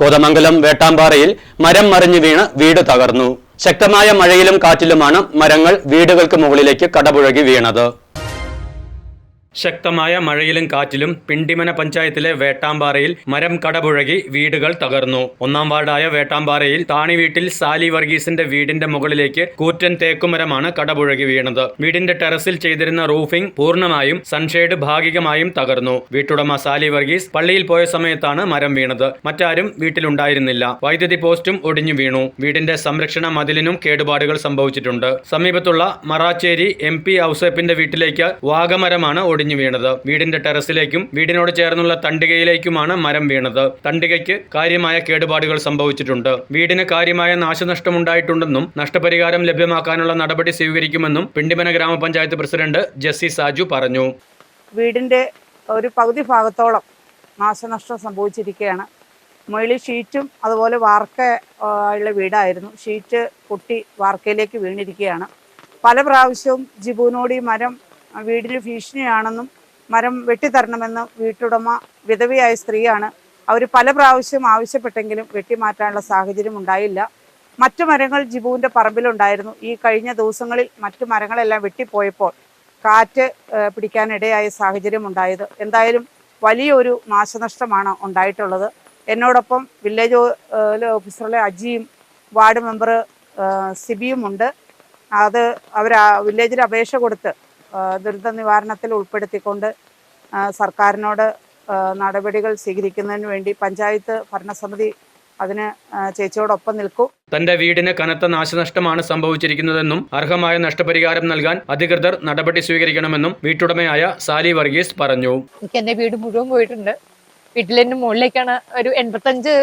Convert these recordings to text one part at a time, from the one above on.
കോതമംഗലം വേട്ടാമ്പാറയിൽ മരം മറിഞ്ഞു വീണ് വീട് തകർന്നു. ശക്തമായ മഴയിലും കാറ്റിലുമാണ് മരങ്ങൾ വീടുകൾക്ക് മുകളിലേക്ക് കടപുഴകി വീണത്. ശക്തമായ മഴയിലും കാറ്റിലും പിണ്ടിമന പഞ്ചായത്തിലെ വേട്ടാമ്പാറയിൽ മരം കടപുഴകി വീടുകൾ തകർന്നു. ഒന്നാം വാർഡായ വേട്ടാമ്പാറയിൽ താണി വീട്ടിൽ സാലി വർഗീസിന്റെ വീടിന്റെ മുകളിലേക്ക് കൂറ്റൻ തേക്കുമരമാണ് കടപുഴകി വീണത്. വീടിന്റെ ടെറസിൽ ചെയ്തിരുന്ന റൂഫിംഗ് പൂർണമായും സൺഷെയ്ഡ് ഭാഗികമായും തകർന്നു. വീട്ടുടമ സാലി വർഗീസ് പള്ളിയിൽ പോയ സമയത്താണ് മരം വീണത്. മറ്റാരും വീട്ടിലുണ്ടായിരുന്നില്ല. വൈദ്യുതി പോസ്റ്റും ഒടിഞ്ഞു വീണു. വീടിന്റെ സംരക്ഷണ മതിലിനും കേടുപാടുകൾ സംഭവിച്ചിട്ടുണ്ട്. സമീപത്തുള്ള മറാച്ചേരി എം പി ഔസേപ്പിന്റെ വീട്ടിലേക്ക് വാഗമരമാണ് ഒടിഞ്ഞു വീണത്. വീടിന്റെ ടെറസിലേക്കും വീടിനോട് ചേർന്നുള്ള തണ്ടികയിലേക്കുമാണ് മരം വീണത്. തണ്ടികയ്ക്ക് കാര്യമായ കേടുപാടുകൾ സംഭവിച്ചിട്ടുണ്ട്. വീടിന് കാര്യമായ നാശനഷ്ടമുണ്ടായിട്ടുണ്ടെന്നും നഷ്ടപരിഹാരം ലഭ്യമാക്കാനുള്ള നടപടി സ്വീകരിക്കുമെന്നും പിണ്ടിമന ഗ്രാമപഞ്ചായത്ത് പ്രസിഡന്റ് ജസ്സി സാജു പറഞ്ഞു. വീടിന്റെ ഒരു പകുതി ഭാഗത്തോളം നാശനഷ്ടം സംഭവിച്ചിരിക്കുകയാണ്. മുകളിൽ ഷീറ്റും അതുപോലെ വാർക്ക ഉള്ള വീടായിരുന്നു. ഷീറ്റ് പൊട്ടി വാർക്കയിലേക്ക് വീണിരിക്കുകയാണ്. പല പ്രാവശ്യവും ജിബുവിനോട് ഈ മരം വീടിന് ഭീഷണിയാണെന്നും മരം വെട്ടിത്തരണമെന്ന് വീട്ടുടമ വിധവയായ സ്ത്രീയാണ് അവർ പല പ്രാവശ്യം ആവശ്യപ്പെട്ടെങ്കിലും വെട്ടിമാറ്റാനുള്ള സാഹചര്യം ഉണ്ടായില്ല. മറ്റു മരങ്ങൾ ജിബുവിന്റെ പറമ്പിലുണ്ടായിരുന്നു. ഈ കഴിഞ്ഞ ദിവസങ്ങളിൽ മറ്റു മരങ്ങളെല്ലാം വെട്ടിപ്പോയപ്പോൾ കാറ്റ് പിടിക്കാനിടയായ സാഹചര്യം ഉണ്ടായത്. എന്തായാലും വലിയൊരു നാശനഷ്ടമാണ് ഉണ്ടായിട്ടുള്ളത്. എന്നോടൊപ്പം വില്ലേജ് ഓഫീസറിലെ അജിയും വാർഡ് മെമ്പർ സിബിയും ഉണ്ട്. അത് അവർ വില്ലേജിൽ അപേക്ഷ കൊടുത്ത് ഏഹ്, ദുരന്ത നിവാരണത്തിൽ ഉൾപ്പെടുത്തിക്കൊണ്ട് സർക്കാരിനോട് നടപടികൾ സ്വീകരിക്കുന്നതിന് വേണ്ടി പഞ്ചായത്ത് ഭരണസമിതി അതിന് ചേച്ചിയോടൊപ്പം നിൽക്കും. തന്റെ വീടിന് കനത്ത നാശനഷ്ടമാണ് സംഭവിച്ചിരിക്കുന്നതെന്നും അർഹമായ നഷ്ടപരിഹാരം നൽകാൻ അധികൃതർ നടപടി സ്വീകരിക്കണമെന്നും വീട്ടുടമയായ സാലി വർഗീസ് പറഞ്ഞു. എനിക്ക് എന്റെ വീട് മുഴുവൻ പോയിട്ടുണ്ട്. വീട്ടിലെ മുകളിലേക്കാണ് ഒരു എൺപത്തഞ്ച്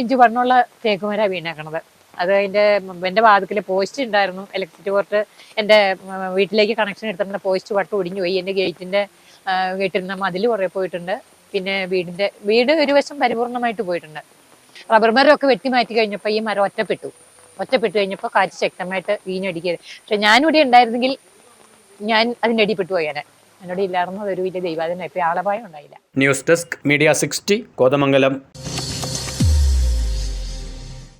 ഇഞ്ച് വണ്ണമുള്ള തേക്കുമര വീണേക്കണത്. അത് എന്റെ എന്റെ വാതിക്കൽ പോസ്റ്റ് ഉണ്ടായിരുന്നു ഇലക്ട്രിസിറ്റി ബോർഡ് എന്റെ ഉം, വീട്ടിലേക്ക് കണക്ഷൻ എടുത്തിരുന്ന പോസ്റ്റ് വട്ടം ഒടിഞ്ഞു പോയി. എന്റെ ഗേറ്റിന്റെ ഗേറ്റിരുന്ന മതിൽ കുറേ പോയിട്ടുണ്ട്. പിന്നെ വീടിന്റെ വീട് ഒരു വശം പരിപൂർണമായിട്ട് പോയിട്ടുണ്ട്. റബ്ബർ മരമൊക്കെ വെട്ടി മാറ്റി കഴിഞ്ഞപ്പോൾ ഈ മരം ഒറ്റപ്പെട്ടു. ഒറ്റപ്പെട്ടു കഴിഞ്ഞപ്പോൾ കാറ്റ് ശക്തമായിട്ട് വീഞ്ഞടിക്കരുത് പക്ഷെ ഞാനിവിടെ ഉണ്ടായിരുന്നെങ്കിൽ ഞാൻ അതിന്റെ അടിപ്പെട്ടു പോയാനെ. എന്നോട് ഇല്ലായിരുന്നു. ഒരു വലിയ ദൈവാദന ഇപ്പം ആളപായം ഉണ്ടായില്ല. News desk media sixty Kothamangalam.